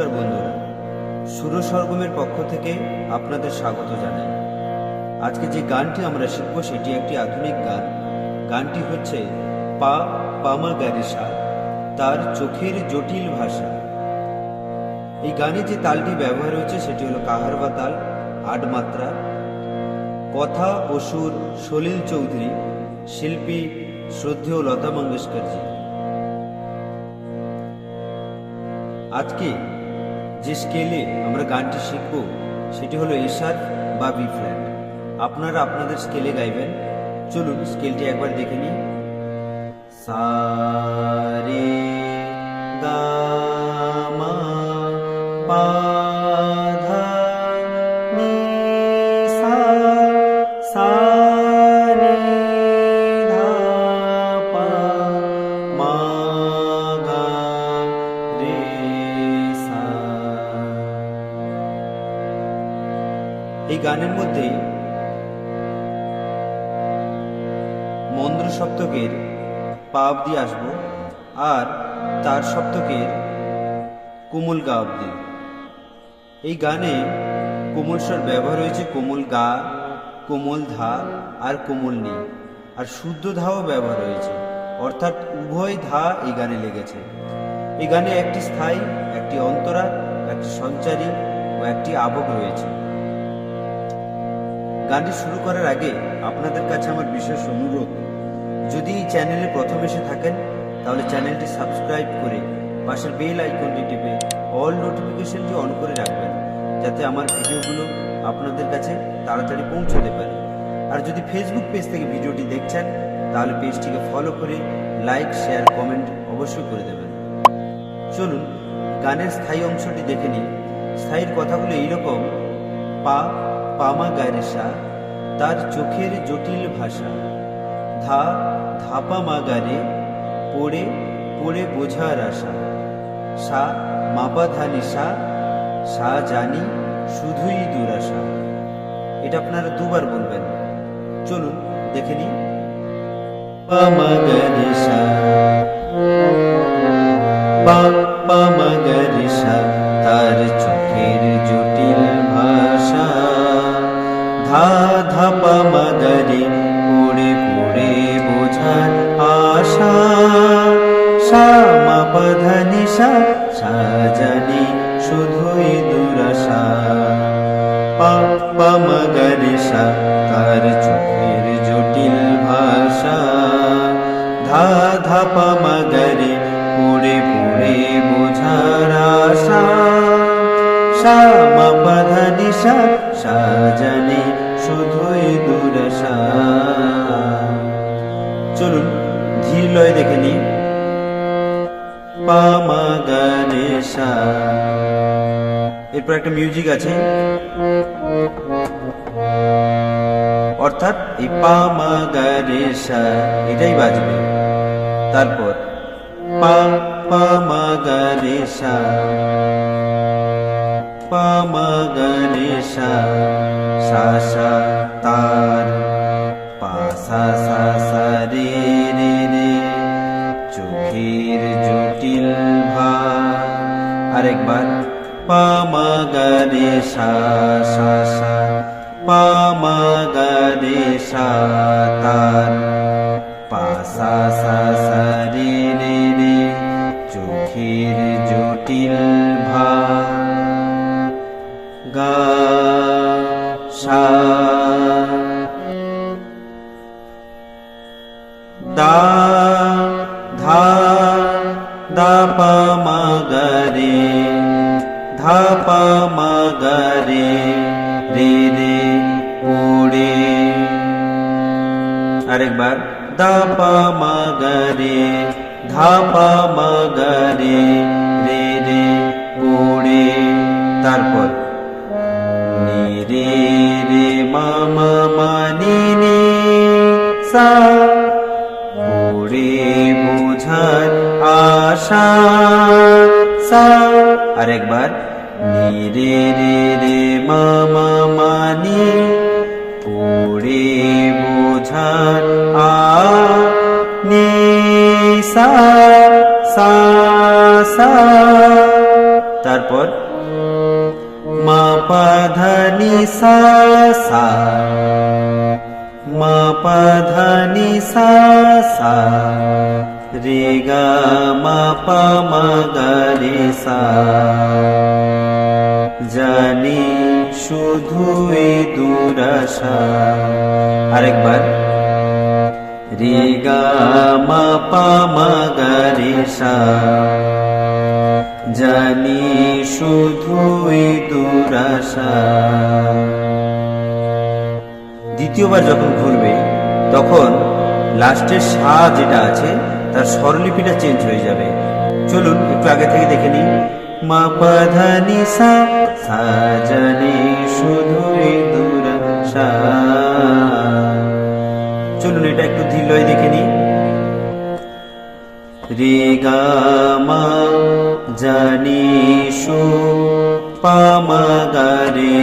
নমস্কার বন্ধুরা। সুর সরগমের পক্ষ থেকে আপনাদের স্বাগত জানাই। আজকে যে গানটি আমরা শিখব, সেটি একটি আধুনিক গান। গানটি হচ্ছে পা পামা গারিসা তার চোখের জটিল ভাষা। এই গানে যে তালটি ব্যবহার হচ্ছে সেটি হলো কাহারবা তাল, আট মাত্রা। কথা ও সুর, সলিল চৌধুরী, শিল্পী শ্রদ্ধেয় লতা মঙ্গেশকরজি। আজকে যে স্কেলে আমরা গানটি শিখব, সেটি হলো এসার বা বি ফ্ল্যাট আপনারা আপনাদের স্কেলে গাইবেন। চলুন স্কেলটি একবার দেখে নিন সা রে গা মন্দ্র সপ্তকের পা অব্দি আসব, আর তার সপ্তকের কোমল গা অব্দি এই গানে কোমল স্বর ব্যবহার হয়েছে কোমল গা, কোমল ধা, আর কোমল নি। আর শুদ্ধ ধাও ব্যবহার হয়েছে। অর্থাৎ উভয় ধা এই গানে লেগেছে। এই গানে একটি স্থায়ী, একটি অন্তরা, একটি সঞ্চারী ও একটি আবক রয়েছে। গানটি শুরু করার আগে আপনাদের কাছে আমার বিশেষ অনুরোধ। যদি এই চ্যানেলে প্রথম এসে থাকেন, তাহলে চ্যানেলটি সাবস্ক্রাইব করে পাশের বেল আইকনটি টিপে অল নোটিফিকেশনটি অন করে রাখবেন, যাতে আমার ভিডিওগুলো আপনাদের কাছে তাড়াতাড়ি পৌঁছতে পারে। আর যদি ফেসবুক পেজ থেকে ভিডিওটি দেখছেন, তাহলে পেজটিকে ফলো করে লাইক শেয়ার কমেন্ট অবশ্যই করে দেবেন। চলুন, গানের স্থায়ী অংশটি দেখে নিই। স্থায়ীর কথাগুলো এইরকম, পা, পামা গারেসা তার চোখের জটিল ভাষা। ধা, ধাপা মাগারে, পড়ে পড়ে বোঝার আশা। সা, মাপা ধানি সা সা জানি, শুধুই দুরাশা। এটা আপনারা দুবার বলবেন। চলুন, দেখে নিই। পামা গারেসা পা পামা গারেসা তার চোখের জটিল ভাষা। ধা ধাপা মাগারে পড়ে পড়ে বোঝার আশা। শ্যামা পাধানি সাজানি শুধুই দুরাশা। পাপ্পা মাগারে সা, তার চোখের জটিল ভাষা। ধা ধাপা মাগারে পড়ে পড়ে বোঝার আশা। শ্যামা পাধানি সা সাজানি শুধুই দুরাশা। চলুন ধীর দেখে নিই। পামা গানেশা এরপর একটা মিউজিক আছে। অর্থাৎ এই পামা গারেশা এটাই বাজবে। তারপর, পা গারেশা পামা গানেশা সা তার পা সা সা সা রে রে চোখের জটিল ভা আরেকবার পামা গারে সা পামা গারে সা তার পা সা সা সা রে রে রে চোখের জটিল দা ধা দা পা মা গা রে ধা পা মা গা রে রে রে পড়ে আরেকবার দা পা মা গা রে ধা পা মা গা রে রে রে পড়ে তারপর নি রে রে মা মা মা নি নি সা সা সা আরেকবার। নি রে রে রে মা মা মা নি পড়ে বোঝার আ নি সা সা সা তারপর। মা পা ধা নি সা সা মা পা ধা নি সা সা রে গা মা রে সা। জানি শুধু এ দুরাশা। আরেকবার। রে গা মা রে সা। জানি শুধু এ দুরাশা। দ্বিতীয়বার যখন ঘুরবে, তখন লাস্টের সা যেটা আছে তার স্বরলিপিটা চেঞ্জ হয়ে যাবে। চলুন, একটু আগে থেকে দেখে নিই। মা পাধানি সা সাজানি শুধু চলুন, এটা একটু ধীলয় দেখে নিই। রে গা মা, জানি সু পামা গা রে,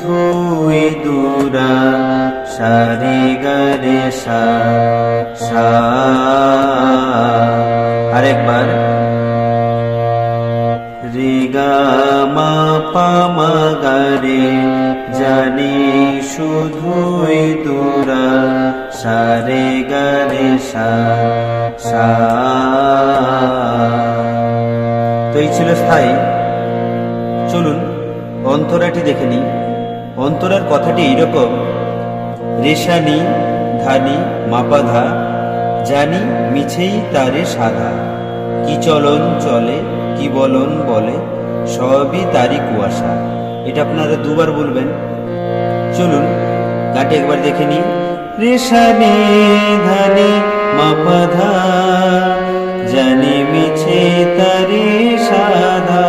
ধুই দুরা সারে গা রে সা সা। আরেকবার রে গা মা জানি শুধুই দুরা সারে গা রে সা সা। তো এই ছিল স্থায়ী। চলুন, অন্তরাটি দেখে নিই। অন্তরার কথাটি এইরকম। রেশানি, ধানি, মাপাধা, জানি মিছেই তারে সাধা। কি চলন চলে, কি বলন বলে, সবই তারই কুয়াশা। এটা আপনারা দুবার বলবেন। চলুন, গানটি একবার দেখে নিই। রেশানি ধানি মাপাধা জানি মিছে তারে সাধা।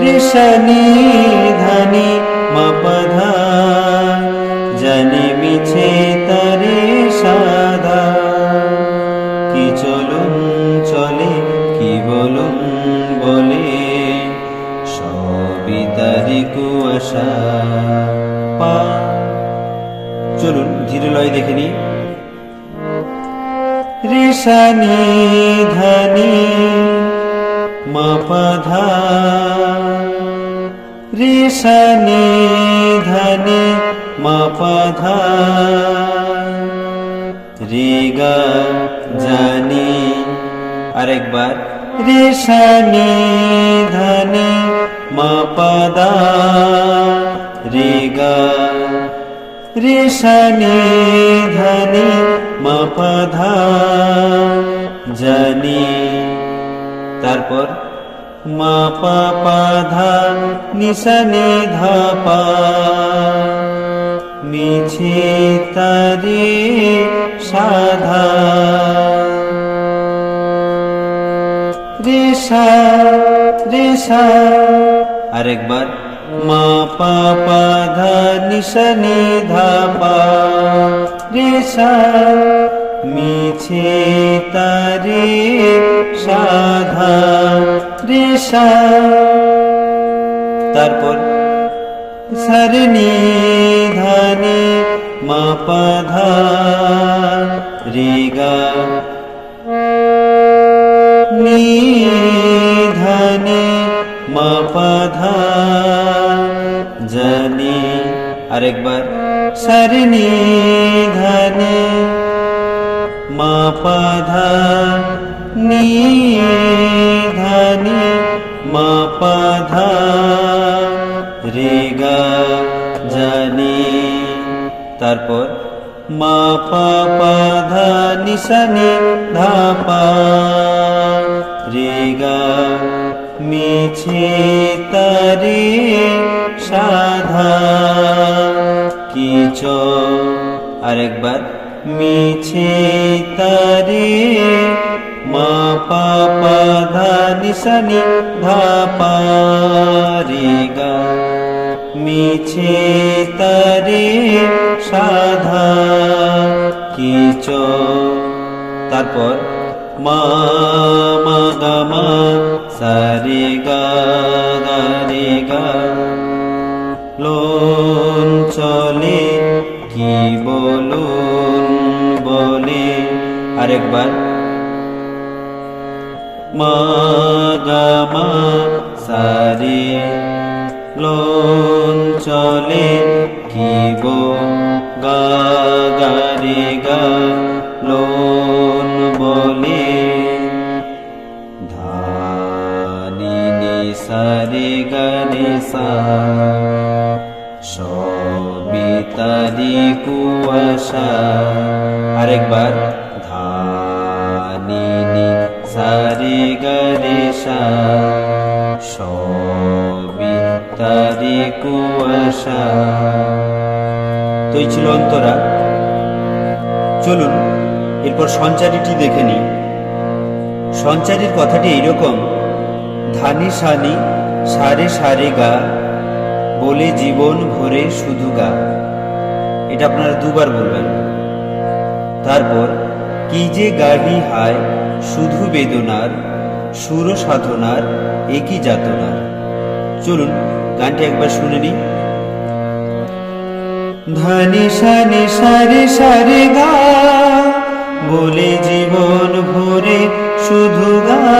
রেশানি ধানি মাপাধা কুয়াশা পা, চলুন ধীরে লয় দেখে নিই। রেশানি ধানি মাপাধা রেশানি ধানি মাপাধা রেগা জানি। আরেকবার। রেশানি ধানি মাপাদা রেগা, রেশানি, ধানি মাপাধা জানি। তারপর মা পা পা ধা নিশানি ধা সাধা। রেশা রেশা আরেকবার। মা পা পা ধা নিশানি ধা পা রেশা মিছে তারে সাধা, রেশা। তারপর সরনি ধানি মা পাধা, রেগা। নি ধানি পাধা জানি আরেকবার সরনি ধানি মা পাধা নি ধানি মা পাধা জানি তারপর মা পা পা ধা নিশানি ধা পা মিছে তারে সাধা। কিচ আরেকবার মিছে তারে মা পা পা ধা নিশানি ধা পা রেগা। মিছে তারে সাধা। কিচ তারপর মা মা গা মা সারে গা গা। রে লোন চলে, কি বলুন বলে? আরেকবার। মা গা, মা লোন চলে কিব গা গা সা সবিতারি কুয়াশা আরেকবার ধানি নি সারে গানে সা সবিতারি কুয়াশা তো এই ছিল অন্তরা। চলুন, এরপর সঞ্চারীটি দেখে নিই। সঞ্চারীর কথাটি এইরকম, ধানি সানি সারে সারে গা বলে জীবন ভরে শুধু গা। এটা আপনারা দুবার বলবেন। তারপর, কি যে গাহি হায়, শুধু বেদনার সুর সাধনার একই যাতনার। চলুন, গানটি একবার শুনে নিই। ধানি সানি সারে সারে গা, বলে জীবন ভরে শুধু গা।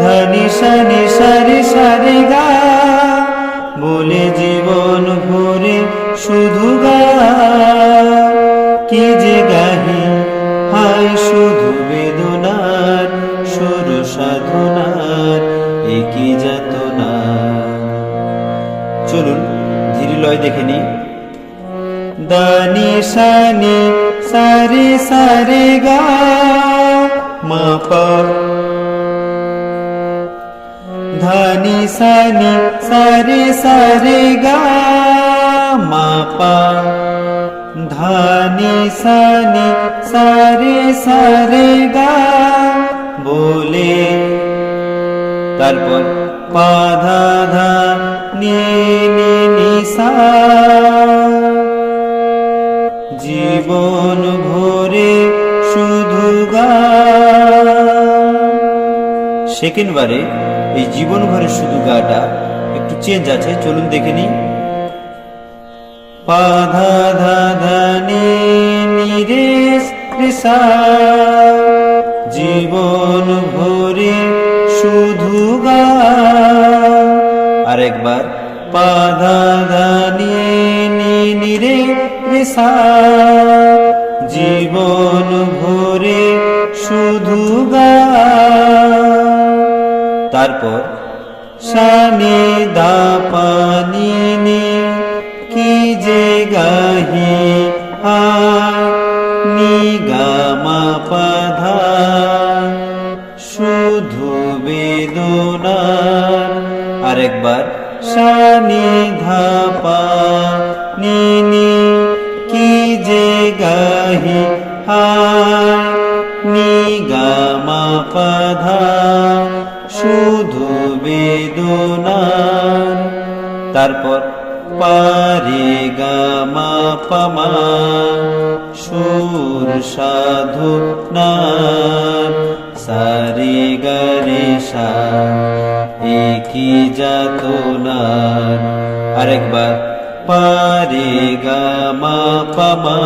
ধানি সানি সারে সারে গা বলে জীবন ভরে শুধু কি যে গাহি হায় শুধু বেদনার, সুর সাধনার, একই যাতনার। চলুন, ধীরে লয় দেখে নি দানি সানি, সারে সারে গা, মা পা ধানি সানি সারে সারে গা মা পা ধানি সানি সারে সারে গা বলে তারপর পাধা ধা নি নি নি সা জীবন ভরে শুধু গা সেকেন্ড বারে এই জীবন ভরে শুধু গাটা একটু চেঞ্জ আছে, চলুন দেখে নি সা জীবন ভরে শুধু গা আরেকবার পাধা ধা নি রে তারপর, সানি দা পানি নি, কি যে গাহি আয় নি গা মা পাধা শুধু বেদনা। আরেকবার বেদনার তারপর পারে গা মা পামা, সুর সাধু নার। সারে গরে সা একই যাত আরেকবার পারে গা মা পামা,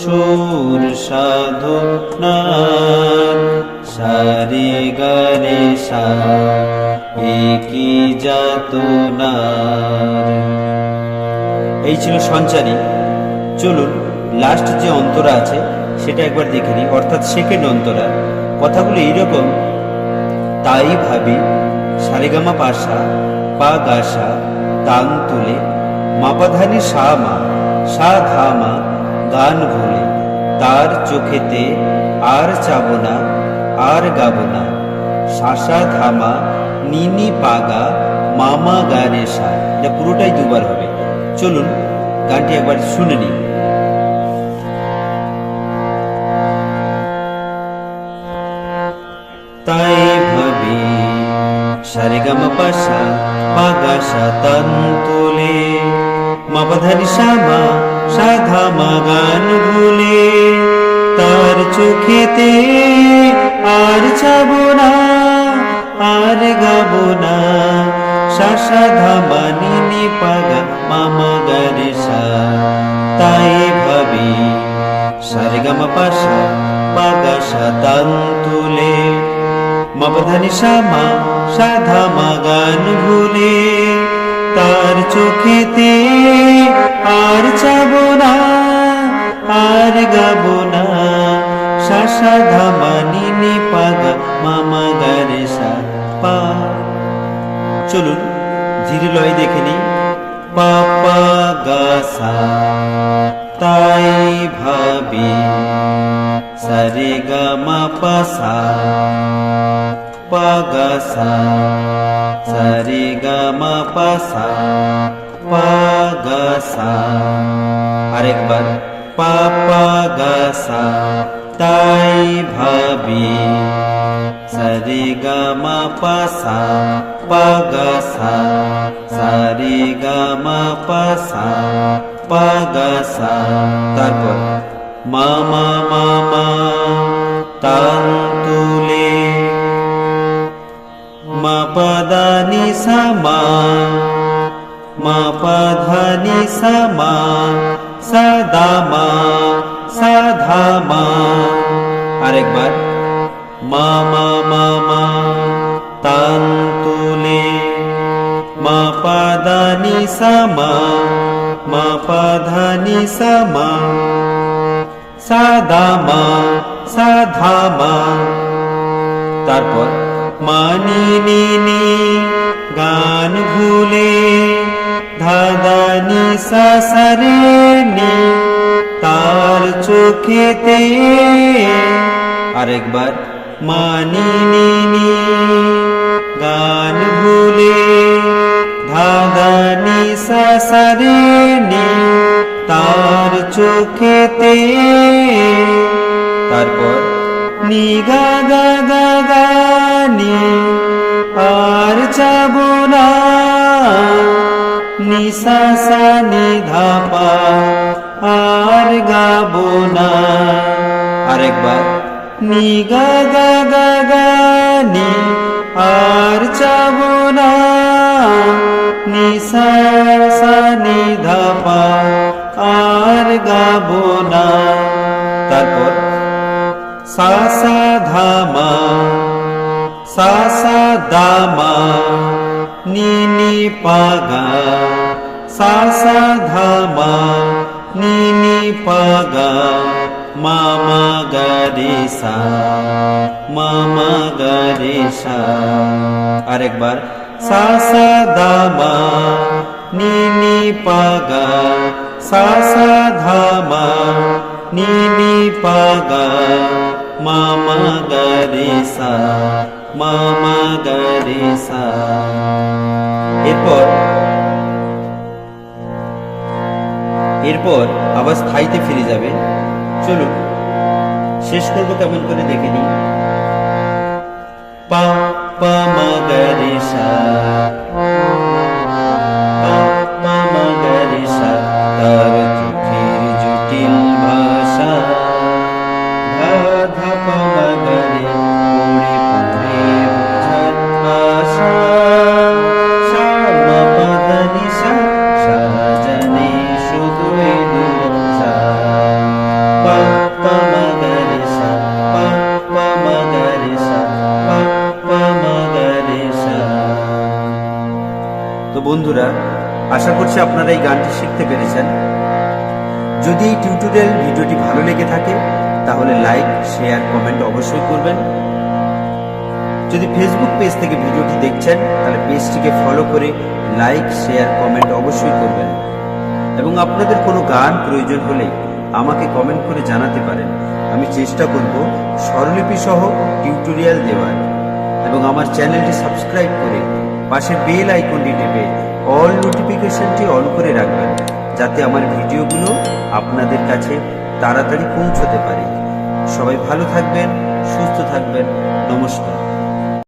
সুর সাধু নার। সারে গরে সা একই যাত নার এই ছিল সঞ্চারী। চলুন লাস্ট যে অন্তরা আছে, সেটা একবার দেখে নিই। অর্থাৎ সেকেন্ড অন্তরা। কথাগুলো এইরকম, তাই ভাবি, সারেগামা পাশা, পা গাসা তান তুলে মাপাধানি সা মা, সা ধা মা, গান ভুলে, তার চোখেতে আর চাব না, আর গাব না শাসা ধামা নিনি পাগা মামা গানে সা। এটা পুরোটাই দুবার হবে। চলুন, গানটি একবার শুনে নিই। তাই ভাবি, সারেগামা পাশা পাগা সাতান তোলে। মাপাধারি শ্যামা সাধা, মা গান ভুলে। তার চোখেতে আর যাব না। আর গাব না। শাসা ধামা নিনি পাগা, মামা গারে সা তাই ভাবি, সারেগামা পাশা, পাগা সাতান তুলে। মবধানি শ্যামা, সাধা মাগান ভুলে। তার চোখেতে আর যাব না, আর গাব না। শাসা ধামানি তারপর মামা মামা, তান্তুলে মা পাদানি সমা মা সমা সদামা, সাধামা, আরেকবার মা মা মা মা তান্তুলে মা পাদানি সমা মা পাধানি সমা সাদামা সাধামা তারপর মানি নি নি গান ভুলে ধাদানি সাসারে নি তার চোখেতে আরেকবার মানি নি নি, গান ভুলে সাসারে নি তার চোখেতে তারপর নি গা গা গা আর যাব না। নি সা সা নি ধা আর গাবো না। আরেকবার নি গা গা গা আর যাব না। নি সা সা পা আর গাবো না। তারপর সা সা ধামা সা সা দামা নি পাগা সা ধামা নি নি পাগা মামা গারে সা মামা গারে সা আরেকবার। সা সা দামা নি নি পাগা সা সা ধামা নি নি পাগা মামা মামা এরপর এরপর আবার স্থায়ীতে ফিরে যাবে। চলুন, শেষ করব কেমন করে দেখে নিই। পা পা, মা যদি এই টিউটোরিয়াল ভিডিওটি ভালো লেগে থাকে, তাহলে লাইক শেয়ার কমেন্ট অবশ্যই করবেন। যদি ফেসবুক পেজ থেকে ভিডিওটি দেখছেন, তাহলে পেজটিকে ফলো করে লাইক শেয়ার কমেন্ট অবশ্যই করবেন। এবং আপনাদের কোনো গান প্রয়োজন হলে আমাকে কমেন্ট করে জানাতে পারেন। আমি চেষ্টা করব স্বরলিপি সহ টিউটোরিয়াল দেওয়ার। এবং আমার চ্যানেলটি সাবস্ক্রাইব করে পাশে বেল আইকনটি টেপে অল নোটিফিকেশনটি অন করে রাখবেন। যাতে আমার ভিডিওগুলো আপনাদের কাছে তাড়াতাড়ি পৌঁছতে পারে। সবাই ভালো থাকবেন সুস্থ থাকবেন। নমস্কার।